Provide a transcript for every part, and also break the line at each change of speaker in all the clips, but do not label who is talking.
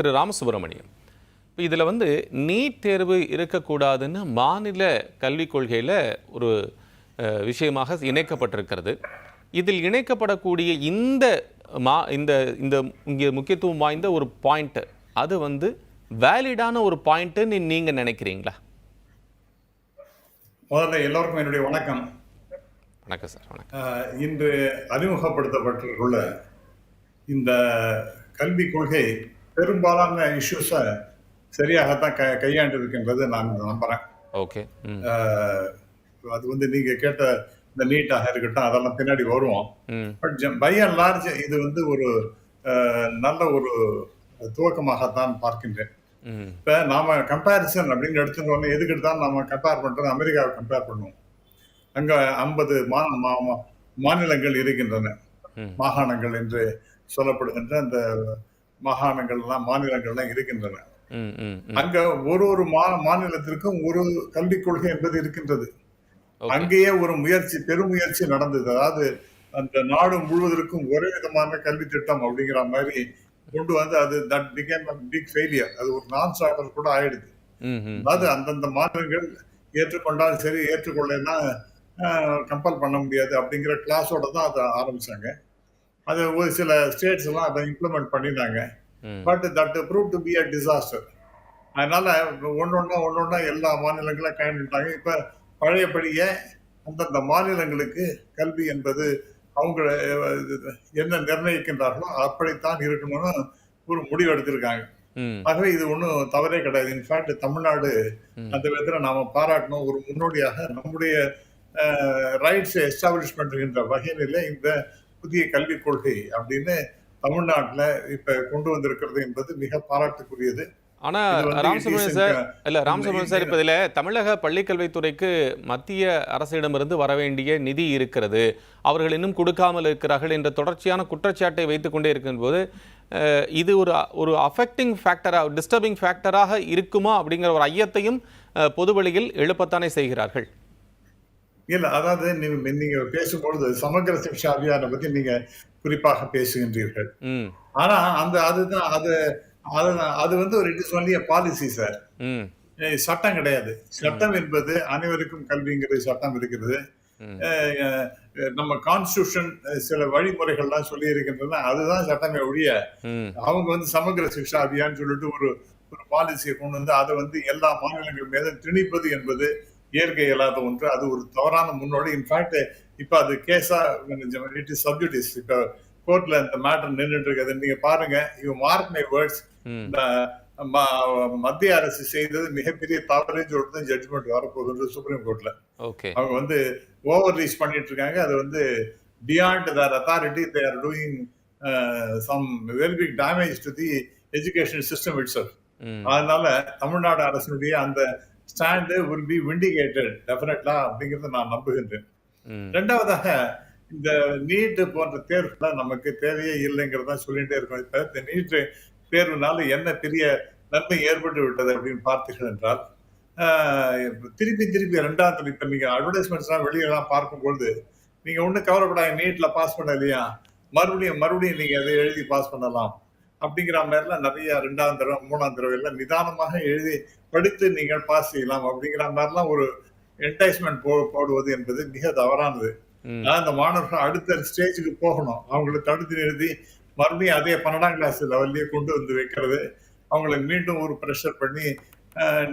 திரு ராமசுப்ரமணியம். இப்போ இதில் வந்து நீட் தேர்வு இருக்கக்கூடாதுன்னு மாநில கல்விக் கொள்கையில் ஒரு விஷயமாக இணைக்கப்பட்டிருக்கிறது. இதில் இணைக்கப்படக்கூடிய இந்த மா இந்த இந்த இங்கே முக்கியத்துவம் வாய்ந்த ஒரு பாயிண்ட் அது வந்து வேலிடான ஒரு பாயிண்ட்டுன்னு நீங்கள் நினைக்கிறீங்களா?
முதல்ல எல்லோருக்கும் என்னுடைய வணக்கம்.
வணக்கம் சார் வணக்கம்.
இன்று அறிமுகப்படுத்தப்பட்டிருக்குள்ள இந்த கல்விக் கொள்கை பெரும்பாலான இஷ்யூஸை சரியாகத்தான் க கையாண்டு இருக்கின்றது நான் நம்புறேன்.
ஓகே
அது வந்து நீங்க கேட்ட இந்த நீட்டாக இருக்கட்டும் அதெல்லாம் பின்னாடி வருவோம். பட் பை அண்ட் லார்ஜ் இது வந்து ஒரு நல்ல ஒரு துவக்கமாகத்தான் பார்க்கின்றேன். இப்போ நாம கம்பேரிசன் அப்படின்னு எடுத்துட்டோம்னா எதுக்கு எடுத்தாலும் நாம கம்பேர் பண்றது அமெரிக்காவை கம்பேர் பண்ணுவோம். அங்க ஐம்பது மாநிலங்கள் இருக்கின்றன. மாகாணங்கள் என்று சொல்லப்படுகின்ற அந்த மாகாணங்கள்லாம் மாநிலங்கள்லாம் இருக்கின்றன. அங்க ஒரு ஒரு மாநிலத்திற்கும் ஒரு கல்விக் கொள்கை என்பது இருக்கின்றது. அங்கேயே ஒரு முயற்சி பெருமுயற்சி நடந்தது. அதாவது அந்த நாடு முழுவதற்கும் ஒரே விதமான கல்வி திட்டம் அப்படிங்கிற மாதிரி கொண்டு வந்து அது தட் பிகேம் பிக் ஃபெயிலியர் அது ஒரு நான் ஸ்டார்டர் கூட ஆயிடுது. அதாவது அந்தந்த மாநிலங்கள் ஏற்றுக்கொண்டாலும் சரி ஏற்றுக்கொள்ளனா கம்பல் பண்ண முடியாது அப்படிங்கிற கிளாஸோட தான் அதை ஆரம்பிச்சாங்க. அது ஒரு சில ஸ்டேட்ஸ் எல்லாம் அதை இம்ப்ளிமெண்ட் பண்ணினாங்க but that prove to be a disaster அதனால ஒன்னொன்னா ஒன்னொன்னா எல்லா மாநிலங்களும் கைவிட்டாங்க இப்ப பழையபடியே அந்தந்த மாநிலங்களுக்கு கல்வி என்பது அவங்க என்ன நிர்ணயிக்கின்றார்களோ அப்படித்தான் இருக்கணும்னு ஒரு முடிவு எடுத்திருக்காங்க. ஆகவே இது ஒன்றும் தவறே கிடையாது. In fact Tamil Nadu. அந்த விதத்தில் நாம பாராட்டணும். ஒரு முன்னோடியாக நம்முடைய ரைட்ஸ் எஸ்டாப்ளிஷ் பண்ணுகின்ற வகையில இந்த புதிய கல்விக் கொள்கை அப்படின்னு தமிழ்நாட்டுல இப்ப கொண்டு வந்திருக்கிறது என்பது மிக பாராட்டுக்குரியது.
ஆனா ராமசுப்ரமணியன் சார் இல்ல ராமசுப்ரமணியன் சார் இப்ப இதுல தமிழக பள்ளிக்கல்வித்துறைக்கு மத்திய அரசிடமிருந்து வர வேண்டிய நிதி இருக்கிறது. அவர்கள் இன்னும் கொடுக்காமல் இருக்கிறார்கள் என்ற தொடர்ச்சியான குற்றச்சாட்டை வைத்துக் கொண்டே இருக்கும்போது இது ஒரு ஒரு அஃபெக்டிங் ஃபேக்டரா டிஸ்டர்பிங் ஃபேக்டராக இருக்குமா அப்படிங்கிற ஒரு ஐயத்தையும் பொதுவெளியில் எழுப்பத்தானே செய்கிறார்கள்.
இல்ல அதாவது நீங்க பேசும்பொழுது சமக்கிர சிக்ஷா அபியானை பத்தி நீங்க குறிப்பாக பேசுகின்றீர்கள். ஆனா அந்த அதுதான் அது அது அது வந்து ஒரு it is only policy sir சட்டம் கிடையாது. சட்டம் என்பது அனைவருக்கும் கல்விங்கிற சட்டம் இருக்கிறது. நம்ம கான்ஸ்டியூஷன் சில வழிமுறைகள்லாம் சொல்லி இருக்கின்றன அதுதான் சட்டமே ஒழிய அவங்க வந்து சமக்கிர சிக்ஷா அபியான் சொல்லிட்டு ஒரு ஒரு பாலிசியை கொண்டு வந்து அதை வந்து எல்லா மாநிலங்கள் மீதும் திணிப்பது என்பது இயற்கை இல்லாத ஒன்று. அது ஒரு தவறான முன்னோடி. இன்ஃபேக்ட் இப்ப அது கேஸா இட் இஸ் சப்ஜூட்டிஸ் இப்ப கோர்ட்ல இந்த மேட்டர் நின்றுட்டு இருக்குது நீங்க பாருங்க யூ மார்க் மை. வேர்ட்ஸ் இந்த மத்திய அரசு செய்தது மிகப்பெரிய தவறு சொல்லிட்டு ஜட்ஜ்மெண்ட் வரப்போகுது சுப்ரீம் கோர்ட்ல
ஓகே
அவங்க வந்து ஓவர் ரீச் பண்ணிட்டு இருக்காங்க அது வந்து beyond their authority they are doing some very big damage to the education system it's அதனால தமிழ்நாடு அரசினுடைய அந்த ஸ்டாண்டு வில் பி விண்டிகேட்டட் டெஃபினெட்லா அப்படிங்கறத நான் நம்புகின்றேன். ரெண்டாவதாக இந்த நீட் போன்ற தேர்வுல நமக்கு தேவையே இல்லைங்கிறத சொல்லிட்டே இருக்கோம் இந்த நீட் தேர்வுனால என்ன பெரிய நன்மை ஏற்பட்டு விட்டது அப்படின்னு பார்த்தீர்கள் என்றால் திருப்பி திருப்பி ரெண்டாம் தடவை இப்ப நீங்க அட்வர்டைஸ்மெண்ட்ஸ்லாம் வெளியெல்லாம் பார்க்கும்பொழுது நீங்க ஒன்றும் கவலைப்படாத நீட்ல பாஸ் பண்ணலையா? மறுபடியும் மறுபடியும் நீங்க அதை எழுதி பாஸ் பண்ணலாம். அப்படிங்கிற மாதிரிலாம் நிறைய ரெண்டாம் தடவை மூணாம் தடவை எல்லாம் நிதானமாக எழுதி படித்து நீங்கள் பாஸ் செய்யலாம் அப்படிங்கிற மாதிரிலாம் ஒரு என்டைஸ்மெண்ட் போ போடுவது என்பது மிக தவறானது. அந்த மாணவர்கள் அடுத்த ஸ்டேஜுக்கு போகணும். அவங்களை தடுத்து நிறுத்தி மறுபடியும் அதே பன்னெண்டாம் கிளாஸ் லெவல்லையே கொண்டு வந்து வைக்கிறது. அவங்களை மீண்டும் ஒரு ப்ரெஷர் பண்ணி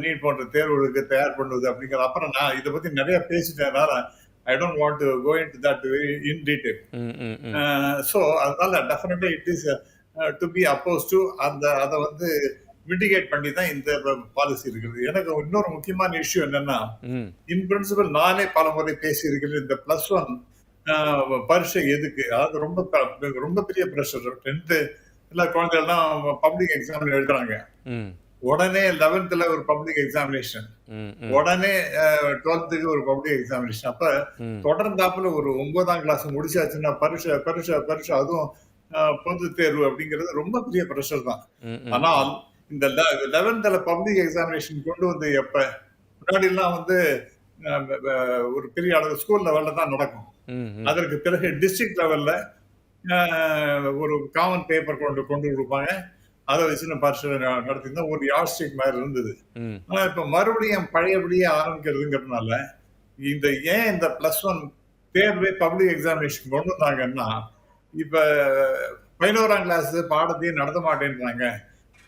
நீட் போன்ற தேர்வுகளுக்கு தயார் பண்ணுவது அப்படிங்கிற அப்புறம் நான் இதை பத்தி நிறைய பேசிட்டேனால I don't want to go into that very in
um
so அதனால definitely it is to be oppose to அந்த அதை வந்து மிட்டிகேட் பண்ணி தான் இந்த பாலிசி இருக்குது. எனக்கு இன்னொரு முக்கியமான இஷ்யூ என்னன்னா இன் பிரின்சிபல் நானே பல முறை பேசி இருக்கிறேன் இந்த பிளஸ் ஒன் பரீட்சை எதுக்கு? அதாவது ரொம்ப ரொம்ப பெரிய ப்ரெஷர் டென்த்து எல்லா குழந்தைகள்லாம் பப்ளிக் எக்ஸாம் எழுதுறாங்க. உடனே லெவன்த்ல ஒரு பப்ளிக் எக்ஸாமினேஷன் உடனே டுவெல்த்துக்கு ஒரு பப்ளிக் எக்ஸாமினேஷன் அப்ப தொடர்ந்தாப்புல ஒரு ஒன்பதாம் கிளாஸ் முடிச்சாச்சுன்னா பரீட்சை பரீட்சை பரீட்சை அதுவும் பொது தேர்வு அப்படிங்கிறது ரொம்ப பெரிய ப்ரெஷர் தான். ஆனால் இந்த லெவன்த்ல பப்ளிக் எக்ஸாமினேஷன் கொண்டு வந்து எப்ப? முன்னாடி எல்லாம் வந்து ஒரு பெரிய அளவு ஸ்கூல் லெவல்ல தான் நடக்கும். அதற்கு பிறகு டிஸ்ட்ரிக்ட் லெவல்ல ஒரு காமன் பேப்பர் கொண்டு கொண்டு கொடுப்பாங்க. அதை வச்சு நான் பரிசு நடத்திருந்தேன் ஒரு யாஸ்டிக் மாதிரி இருந்தது. ஆனா இப்ப மறுபடியும் பழையபடியே ஆரம்பிக்கிறதுங்கிறதுனால இந்த ஏன் இந்த பிளஸ் ஒன் தேர்வே பப்ளிக் எக்ஸாமினேஷன் கொண்டு வந்தாங்கன்னா இப்ப பதினோராம் கிளாஸ் பாடத்தையே நடத்த மாட்டேன்றாங்க.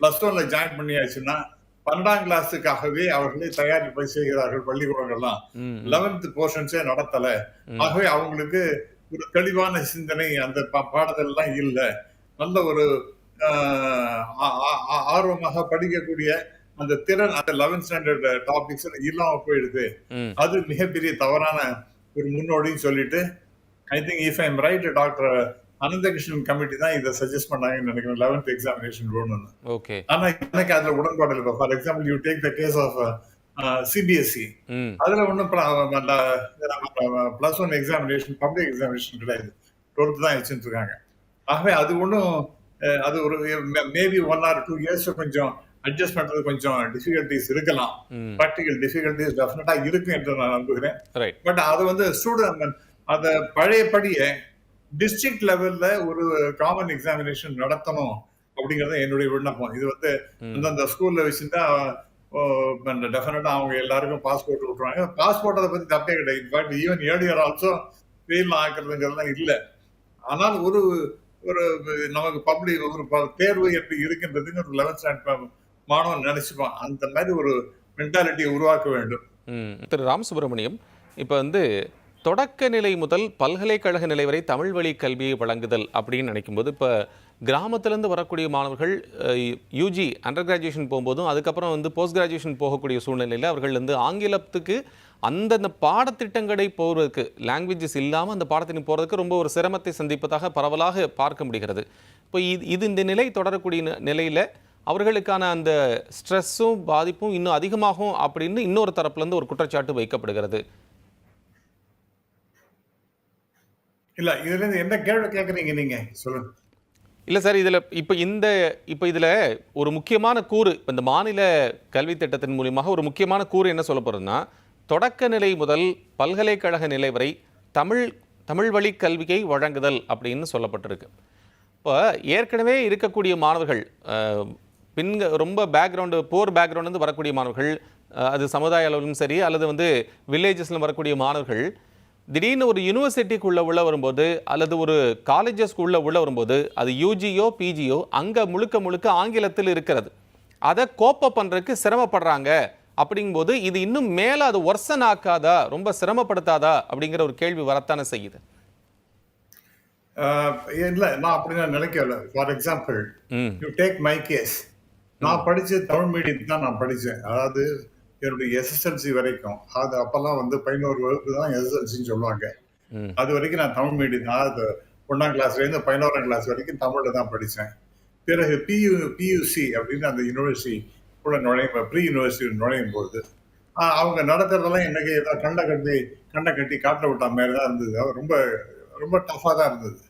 பிளஸ் ஒன்ல ஜாயின் பண்ணியாச்சுன்னா பன்னெண்டாம் கிளாஸுக்காகவே அவர்களே தயாரிப்பை செய்கிறார்கள் பள்ளிக்கூடங்கள்லாம். லெவன்த் போர்ஷன்ஸே நடத்தல. ஆகவே அவங்களுக்கு ஒரு தெளிவான சிந்தனை அந்த பா- பாடத்தெல்லாம் இல்ல. நல்ல ஒரு ஆர்வமாக படிக்கக்கூடிய அந்த திறன் அந்த லெவன்த் ஸ்டாண்டர்ட் டாபிக்ஸ் இல்லாம போயிடுது. அது மிகப்பெரிய தவறான ஒரு முன்னோடின்னு சொல்லிட்டு I think if I'm right doctor Ananthakrishnan committee தான் இதை சஜஸ்ட் பண்ணாங்கன்னு நினைக்கிறேன். லெவன்த் எக்ஸாமினேஷன் வேணும்னு
ஓகே
ஆனா எனக்கு அதுல உடன்பாடு இல்லை. For example you take the case of CBSE. அதுல ஒன்றும் plus one examination public examination கிடையாது. டுவெல்த் தான் வச்சுட்டு இருக்காங்க. ஆகவே அது ஒன்றும் அது ஒரு maybe one or two years கொஞ்சம் அட்ஜஸ்ட் பண்றது கொஞ்சம் டிஃபிகல்டிஸ் இருக்கலாம். ப்ராக்டிக்கல் டிஃபிகல்டிஸ் டெஃபினட்டா இருக்கு என்று நான் நம்புகிறேன். பட் அது வந்து ஸ்டூடெண்ட் அந்த பழையபடியே டிஸ்ட்ரிக்ட் லெவல்ல ஒரு காமன் எக்ஸாமினேஷன் நடத்தணும் அப்படிங்கறது என்னுடைய விண்ணப்பம். இது வந்து. அந்தந்த ஸ்கூல்ல வச்சிருந்தா டெஃபினட்டா அவங்க எல்லாருக்கும் பாஸ்போர்ட் விட்டுருவாங்க. பாஸ்போர்ட் அதை பத்தி தப்பே கிடையாது. In fact even earlier also fail ஆக்குறதுங்கிறதுலாம் இல்லை. ஆனால் ஒரு ஒரு நமக்கு பப்ளிக் ஒரு தேர்வு எப்படி இருக்கின்றதுங்க ஒரு லெவன்த் ஸ்டாண்டர்ட் மாணவன் நினைச்சுப்பான். அந்த மாதிரி ஒரு மென்டாலிட்டியை உருவாக்க வேண்டும்.
திரு. ராமசுப்ரமணியம் இப்போ வந்து தொடக்க நிலை முதல் பல்கலைக்கழக நிலை வரை தமிழ் வழி கல்வியை வழங்குதல் அப்படின்னு நினைக்கும்போது இப்போ கிராமத்திலேருந்து வரக்கூடிய மாணவர்கள் யூஜி அண்டர் கிராஜுவேஷன் போகும்போதும் அதுக்கப்புறம் வந்து போஸ்ட் கிராஜுவேஷன் போகக்கூடிய சூழ்நிலையில் அவர்கள் வந்து ஆங்கிலத்துக்கு அந்தந்த பாடத்திட்டங்களை போகிறதுக்கு லாங்குவேஜஸ் இல்லாமல் அந்த பாடத்தின் போகிறதுக்கு ரொம்ப ஒரு சிரமத்தை சந்திப்பதாக பரவலாக பார்க்க முடிகிறது. இப்போ இது இது இந்த நிலை தொடரக்கூடிய நிலையில் அவர்களுக்கான அந்த ஸ்ட்ரெஸ்ஸும் பாதிப்பும் இன்னும் அதிகமாகும் அப்படின்னு இன்னொரு தரப்புலேருந்து ஒரு குற்றச்சாட்டு வைக்கப்படுகிறது.
இல்ல இதுல இருந்து என்ன கேள்வி கேட்குறீங்க நீங்க? சொல்லுங்க.
இல்லை சார் இதில் இப்போ இந்த இப்போ இதில் ஒரு முக்கியமான கூறு இப்போ இந்த மாநில கல்வி திட்டத்தின் மூலியமாக ஒரு முக்கியமான கூறு என்ன சொல்ல போகிறதுன்னா தொடக்க நிலை முதல் பல்கலைக்கழக நிலை வரை தமிழ் தமிழ் வழி கல்வியை வழங்குதல் அப்படின்னு சொல்லப்பட்டிருக்கு. இப்போ ஏற்கனவே இருக்கக்கூடிய மாணவர்கள் பின் ரொம்ப பேக்ரவுண்டு போர் பேக்ரவுண்ட்லேருந்து வரக்கூடிய மாணவர்கள் அது சமுதாய அளவிலும் சரி அல்லது வந்து வில்லேஜஸ்லையும் வரக்கூடிய மாணவர்கள் திடீர்னு ஒரு யூனிவர்சிட்டிக்குள்ளே உள்ள வரும்போது அல்லது ஒரு காலேஜஸ்க்குள்ளே உள்ள வரும்போது அது யூஜியோ பிஜியோ அங்கே முழுக்க முழுக்க ஆங்கிலத்தில் இருக்கிறது. அதை கோப்ப பண்ணுறதுக்கு சிரமப்படுறாங்க. அப்படிங்கும்போது இது இன்னும் மேலே அது ஒர்சன் ஆக்காதா? ரொம்ப சிரமப்படுத்தாதா? அப்படிங்கிற ஒரு கேள்வி வரத்தானே செய்யுது.
இல்ல நான் அப்படி நான் நினைக்கல for example you take my case நான் படிச்ச தமிழ் மீடியம் தான் நான் படிச்சேன். அதாவது என்னுடைய எஸ்எஸ்எல்சி வரைக்கும். அது அப்பெல்லாம் வந்து பதினோரு வகுப்பு தான் எஸ்எஸ்எல்சின்னு சொல்லுவாங்க. அது வரைக்கும் நான் தமிழ் மீடியம் தான். அது ஒன்னாம் கிளாஸ்ல இருந்து பதினோராம் கிளாஸ் வரைக்கும் தமிழ்ல தான் படிச்சேன். பிறகு பியூ பியூசி அப்படின்னு அந்த யூனிவர்சிட்டி கூட நுழையும் ப்ரீ யூனிவர்சிட்டி நுழையும் போது அவங்க நடத்துறதெல்லாம் எனக்கு ஏதோ கண்ணை கட்டி கண்ணை கட்டி காட்ட விட்ட மாதிரி தான் இருந்தது. ரொம்ப ரொம்ப டஃப்பாக தான் இருந்தது.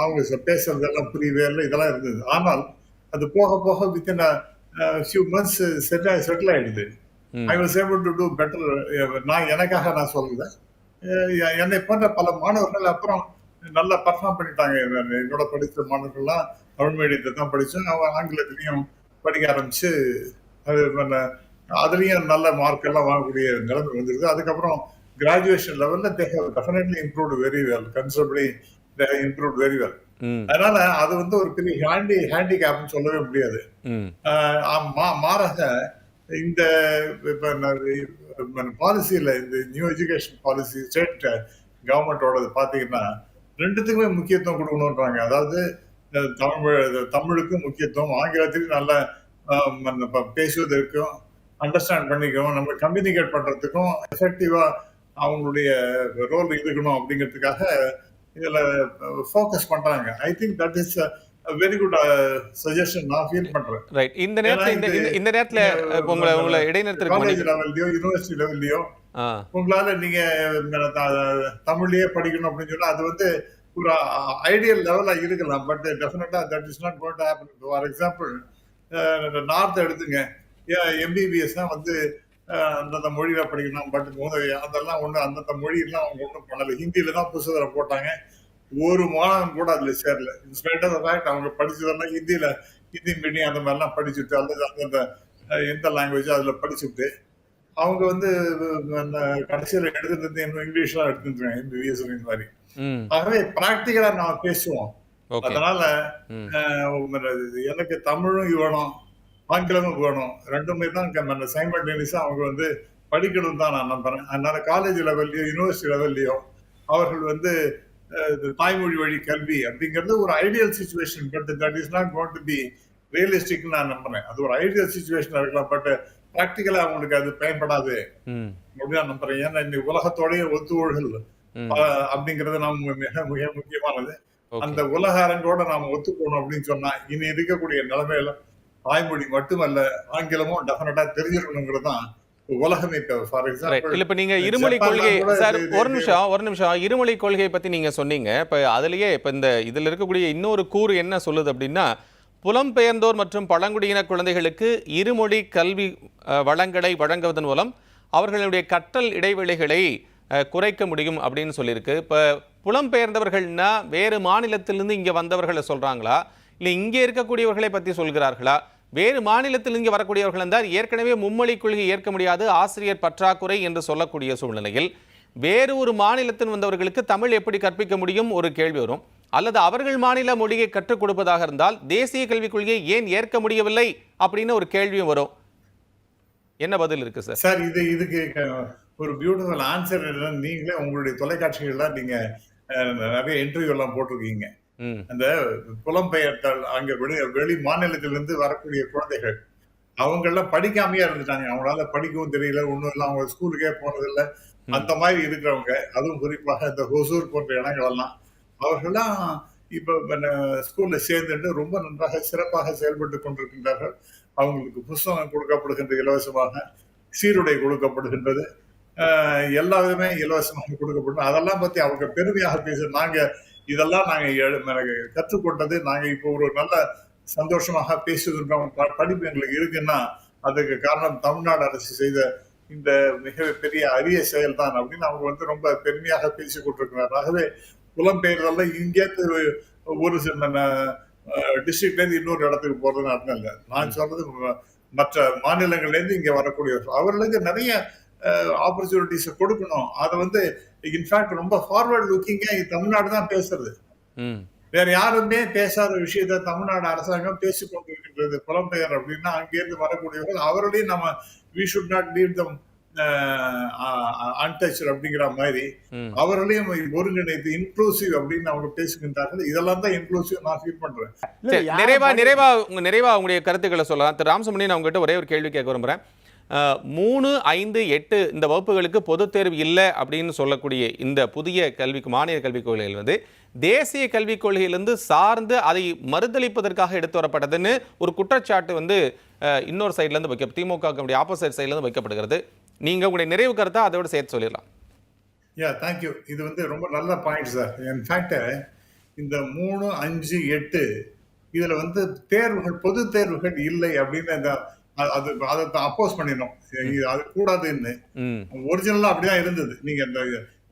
அவங்க பேசுறதெல்லாம் புரியவே இல்லை இதெல்லாம் இருந்தது. ஆனால் அது போக போக within few months set settle ஆயிடுது.
ம்.
I was able to do better நான் எனக்காக நான் சொல்லல. அஹ் என்னை போன்ற பல மாணவர்கள் அப்புறம் நல்லா பர்ஃபார்ம் பண்ணிட்டாங்க. என்னோட படித்த மாணவர்கள்லாம் தமிழ் மீடியத்தை தான் படித்தோம் அவன் ஆங்கிலத்திலையும் படிக்க ஆரம்பிச்சு அது பண்ண அதுலேயும் நல்ல மார்க் எல்லாம் வாங்கக்கூடிய நிலைமை வந்துருது. அதுக்கப்புறம் கிராஜுவேஷன் லெவலில் they have definitely improved very well considerably they improved very well அதனால அது வந்து ஒரு பெரிய ஹேண்டி ஹேண்டிகேப்னு சொல்லவே முடியாது. மாறாக இந்த பாலிசியில இந்த நியூ எஜுகேஷன் பாலிசி ஸ்டேட் கவர்மெண்டோடது பாத்தீங்கன்னா ரெண்டுத்துக்குமே முக்கியத்துவம் கொடுக்கணுன்றாங்க. அதாவது தமிழ் தமிழுக்கும் முக்கியத்துவம் ஆங்கிலத்துக்கும் நல்ல பேசுவதற்கும் அண்டர்ஸ்டாண்ட் பண்ணிக்கவும் நம்ம கம்யூனிகேட் பண்றதுக்கும் எஃபெக்டிவா அவங்களுடைய ரோல் இருக்கணும் அப்படிங்கிறதுக்காக இதுல ஃபோக்கஸ் பண்றாங்க. I think that is very good suggestion நான் ஃபீல் பண்றேன்.
ரைட் இந்த நேரத்தில் இந்த இந்த- நேரத்தில் உங்களை உங்களை இடைநிறுத்திருக்க
காலேஜ் லெவல்லையோ யூனிவர்சிட்டி லெவல்லையோ உங்களால நீங்க தமிழ்லயே படிக்கணும் அப்படின்னு சொன்னா அது வந்து ஒரு ஐடியல் லெவலா இருக்கலாம். பட் டெஃபினட்டா that is not got happen for example north எடுத்துங்க. எம்பிபிஎஸ் தான் வந்து அந்தந்த மொழியில படிக்கணும். பட் அதெல்லாம் ஒண்ணு அந்தந்த மொழியெல்லாம் அவங்க ஒன்றும் பண்ணல. ஹிந்தியில தான் புதுசுல போட்டாங்க. ஒரு மாணவன் கூட அதுல சேரல. இன்ஸ்பைட் ஆஃப் ஃபேக்ட் அவங்க படிச்சதெல்லாம் ஹிந்தியில ஹிந்தி மீடியம் அந்த மாதிரிலாம் படிச்சுட்டு அல்லது அந்தந்த எந்த லாங்குவேஜ் அதுல படிச்சுட்டு அவங்க வந்து அந்த கடைசியில எடுத்துட்டு இன்னும் இங்கிலீஷ்லாம் எடுத்துருக்காங்க எம்பிபிஎஸ் இந்த மாதிரி. ஆகவே பிராக்டிக்கலா நாம பேசுவோம். அதனால எனக்கு தமிழும் வேணும் ஆங்கிலமும் வேணும். ரெண்டுமே தான் சைமல்டேனியஸா அவங்க வந்து படிக்கணும் தான் நான் நம்புறேன். அதனால காலேஜ் லெவல்லையோ யூனிவர்சிட்டி லெவல்லையோ அவர்கள் வந்து தாய்மொழி வழி கல்வி அப்படிங்கிறது ஒரு ideal situation but that is not got to be realistic நான் நம்புறேன். அது ஒரு ஐடியல் சுச்சுவேஷன் இருக்கலாம் பட் ப்ராக்டிக்கலா அவங்களுக்கு அது பயன்படாது. அப்படின்னு நான் நம்புறேன். ஏன்னா இன்னைக்கு உலகத்தோடைய அஹ், அப்படிங்கிறது நம்ம மிக மிக முக்கியமானது. அந்த உலக அரங்கோட நாம ஒத்துக்கணும் அப்படின்னு சொன்னா இனி இருக்கக்கூடிய நிலைமையில தாய்மொழி மட்டுமல்ல ஆங்கிலமும் டெஃபினட்டா தெரிஞ்சிருக்கணுங்கிறது தான்
இல்ல நீங்க இருமொழி கொள்கை சார் ஒரு நிமிஷம் ஒரு நிமிஷம். இருமொழி கொள்கையை பத்தி நீங்க சொன்னீங்க. இப்ப அதுலயே இப்ப இந்த இதுல இருக்கக்கூடிய இன்னொரு கூறு என்ன சொல்லுது அப்படின்னா புலம்பெயர்ந்தோர் மற்றும் பழங்குடியின குழந்தைகளுக்கு இருமொழி கல்வி வளங்களை வழங்குவதன் மூலம் அவர்களுடைய கற்றல் இடைவெளிகளை குறைக்க முடியும் அப்படின்னு சொல்லியிருக்கு. இப்போ புலம்பெயர்ந்தவர்கள்னா வேறு மாநிலத்திலிருந்து இங்கே வந்தவர்களை சொல்றாங்களா? இல்லை இங்கே இருக்கக்கூடியவர்களை பற்றி சொல்கிறார்களா? வேறு மாநிலத்தில் இங்கே வரக்கூடியவர்கள் இருந்தால் ஏற்கனவே மும்மொழி கொள்கை ஏற்க முடியாது ஆசிரியர் பற்றாக்குறை என்று சொல்லக்கூடிய சூழ்நிலையில் வேறு ஒரு மாநிலத்தில் வந்தவர்களுக்கு தமிழ் எப்படி கற்பிக்க முடியும்? ஒரு கேள்வி வரும். அல்லது அவர்கள் மாநில மொழியை கற்றுக் கொடுப்பதாக இருந்தால் தேசிய கல்விக் கொள்கையை ஏன் ஏற்க முடியவில்லை? அப்படின்னு ஒரு கேள்வியும் வரும். என்ன பதில் இருக்கு சார்?
சார் இது இதுக்கு ஒரு பியூட்டிஃபுல் ஆன்சர் நீங்களே உங்களுடைய தொலைக்காட்சிகள்ல நீங்க நிறைய இன்டர்வியூ எல்லாம் போட்டிருக்கீங்க. அந்த புலம்பெயர்த்தால் அங்க வெளி வெளி மாநிலத்திலிருந்து வரக்கூடிய குழந்தைகள். அவங்க எல்லாம் படிக்காமயே இருந்துட்டாங்க. அவங்களால படிக்கவும் தெரியல. ஒண்ணும் இல்லை. அவங்க ஸ்கூலுக்கே போனதில்ல. அந்த மாதிரி இருக்கிறவங்க. அதுவும் குறிப்பாக இந்த ஹொசூர் போன்ற இடங்கள் எல்லாம் அவர்கள்லாம் இப்ப ஸ்கூல்ல சேர்ந்துட்டு ரொம்ப நன்றாக சிறப்பாக செயல்பட்டு கொண்டிருக்கின்றார்கள். அவங்களுக்கு புஸ்தகம் கொடுக்கப்படுகின்ற இலவசமாக. சீருடை கொடுக்கப்படுகின்றது. எல்லா விதமே இலவசமாக கொடுக்கப்படும் அதெல்லாம் பத்தி அவங்க பெருமையாக பேச நாங்க இதெல்லாம் நாங்க எழு- எனக்கு கற்றுக்கொண்டது நாங்க இப்போ ஒரு நல்ல சந்தோஷமாக பேசுகின்றோம். படிப்பு எங்களுக்கு இருக்குன்னா அதுக்கு காரணம் தமிழ்நாடு அரசு செய்த இந்த மிக பெரிய அரிய செயல் தான் அப்படின்னு அவங்க வந்து ரொம்ப பெருமையாக பேசிக் கொண்டிருக்கிறார். ஆகவே புலம்பெயர்தல்ல இங்கேருந்து ஒரு- ஒரு டிஸ்ட்ரிக்ட்ல இருந்து இன்னொரு இடத்துக்கு போறதுன்னு அர்த்தம் இல்லை. நான் சொல்றது மற்ற மாநிலங்கள்ல இருந்து இங்க வரக்கூடியவர்கள். அவர்களுக்கு நிறைய ஆப்பர்ச்சுனிட்டிஸ் கொடுக்கணும். அதை வந்து இன்ஃபேக்ட் ரொம்ப ஃபார்வர்ட் லுக்கிங்கா தமிழ்நாடு தான் பேசுறது. வேற யாருமே பேசாத விஷயத்த தமிழ்நாடு அரசாங்கம் பேசிக் கொண்டிருக்கின்றது. புலம்பெயர் அப்படின்னா அங்கிருந்து வரக்கூடியவர்கள் அவர்களையும் நம்ம we should not leave them untouch அப்படிங்கிற மாதிரி அவர்களையும் ஒருங்கிணைத்து இன்க்ளூசிவ் அப்படின்னு அவங்க பேசுகின்றார்கள். இதெல்லாம் தான் இன்க்ளூசிவ் நான் ஃபீல் பண்றேன்.
நிறைவா நிறைவா உங்க நிறைவா உங்களுடைய கருத்துக்களை சொல்லலாம். திரு ராமசுமணி நான் உங்ககிட்ட ஒரே ஒரு கேள்வி கேட்க விரும்புறேன். மூணு ஐந்து எட்டு இந்த வகுப்புகளுக்கு பொதுத் தேர்வு இல்லை அப்படின்னு சொல்லக்கூடிய இந்த புதிய கல்வி மாநில கல்விக் கொள்கைகள் வந்து தேசிய கல்விக் கொள்கையிலிருந்து சார்ந்து அதை மறுதளிப்பதற்காக எடுத்து வரப்பட்டதுன்னு ஒரு குற்றச்சாட்டு வந்து இன்னொரு சைட்லேருந்து வைக்க திமுக ஆப்போசிட் சைட்லேருந்து வைக்கப்படுகிறது. நீங்கள் உங்களுடைய நிறைவு கருத்தை அதோட சேர்த்து சொல்லிடலாம்.
யா தேங்க்யூ இது வந்து ரொம்ப நல்ல பாயிண்ட் சார் இன்ஃபேக்ட் இந்த மூணு அஞ்சு எட்டு இதுல வந்து தேர்வுகள் பொது தேர்வுகள் இல்லை அப்படின்னு அந்த அது அதை அப்போஸ் பண்ணிடணும். அது கூடாதுன்னு. ஒரிஜினலா அப்படிதான் இருந்தது. நீங்க இந்த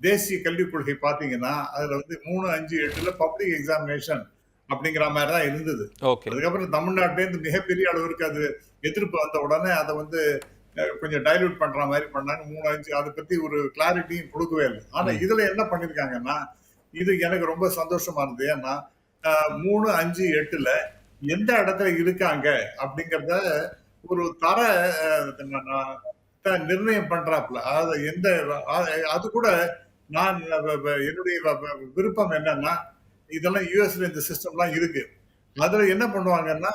தேசிய கல்விக் கொள்கை பாத்தீங்கன்னா அதுல வந்து மூணு அஞ்சு எட்டுல பப்ளிக் எக்ஸாமினேஷன் அப்படிங்கிற மாதிரி தான் இருந்தது அதுக்கப்புறம் தமிழ்நாட்டில இருந்து மிகப்பெரிய அளவிற்கு அது எதிர்ப்பு வந்த உடனே அதை வந்து கொஞ்சம் டைல்யூட் பண்ற மாதிரி பண்ணாங்க. மூணு அஞ்சு அதை பத்தி ஒரு கிளாரிட்டியும் கொடுக்கவே இல்லை. ஆனா இதுல என்ன பண்ணிருக்காங்கன்னா இது எனக்கு ரொம்ப சந்தோஷமா இருந்தது. ஏன்னா மூணு அஞ்சு எட்டுல எந்த இடத்துல இருக்காங்க அப்படிங்கறத ஒரு தர த- நிர்ணயம் பண்றாப்புல. அதாவது எந்த அது கூட நான் என்னுடைய விருப்பம் என்னன்னா இதெல்லாம் யூஎஸ்ல இந்த சிஸ்டம்லாம் இருக்கு. அதுல என்ன பண்ணுவாங்கன்னா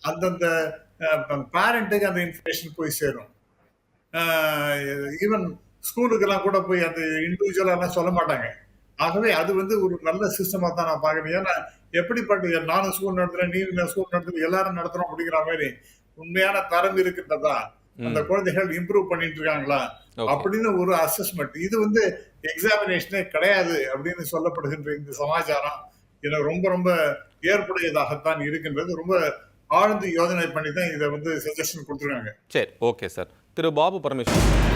அந்தந்த பேரண்ட்டுக்கு அந்த இன்ஃபர்மேஷன் போய் சேரும். ஈவன் ஸ்கூலுக்கெல்லாம் கூட போய் அந்த இண்டிவிஜுவலாக எல்லாம் சொல்ல மாட்டாங்க. ஆகவே அது வந்து ஒரு நல்ல சிஸ்டமாக தான் நான் பார்க்குறேன். ஏன்னா எப்படிப்பட்ட நானும் ஸ்கூல் நடத்துகிறேன் நீ ஸ்கூல் நடத்துறேன் எல்லாரும் நடத்துறோம் அப்படிங்கிற மாதிரி உண்மையான தரம் இருக்கின்றதா? அந்த குழந்தைகள் இம்ப்ரூவ் பண்ணிட்டு இருக்காங்களா? அப்படின்னு ஒரு அசஸ்மெண்ட் இது வந்து எக்ஸாமினேஷனே கிடையாது அப்படின்னு சொல்லப்படுகின்ற இந்த சமாச்சாரம் எனக்கு ரொம்ப ரொம்ப ஏற்புடையதாகத்தான் இருக்கின்றது. ரொம்ப ஆழ்ந்து யோசனை பண்ணி தான் இதை வந்து சஜஷன் கொடுத்துருக்காங்க.
சரி ஓகே சார் திரு. பாபு பரமேஸ்வரன்.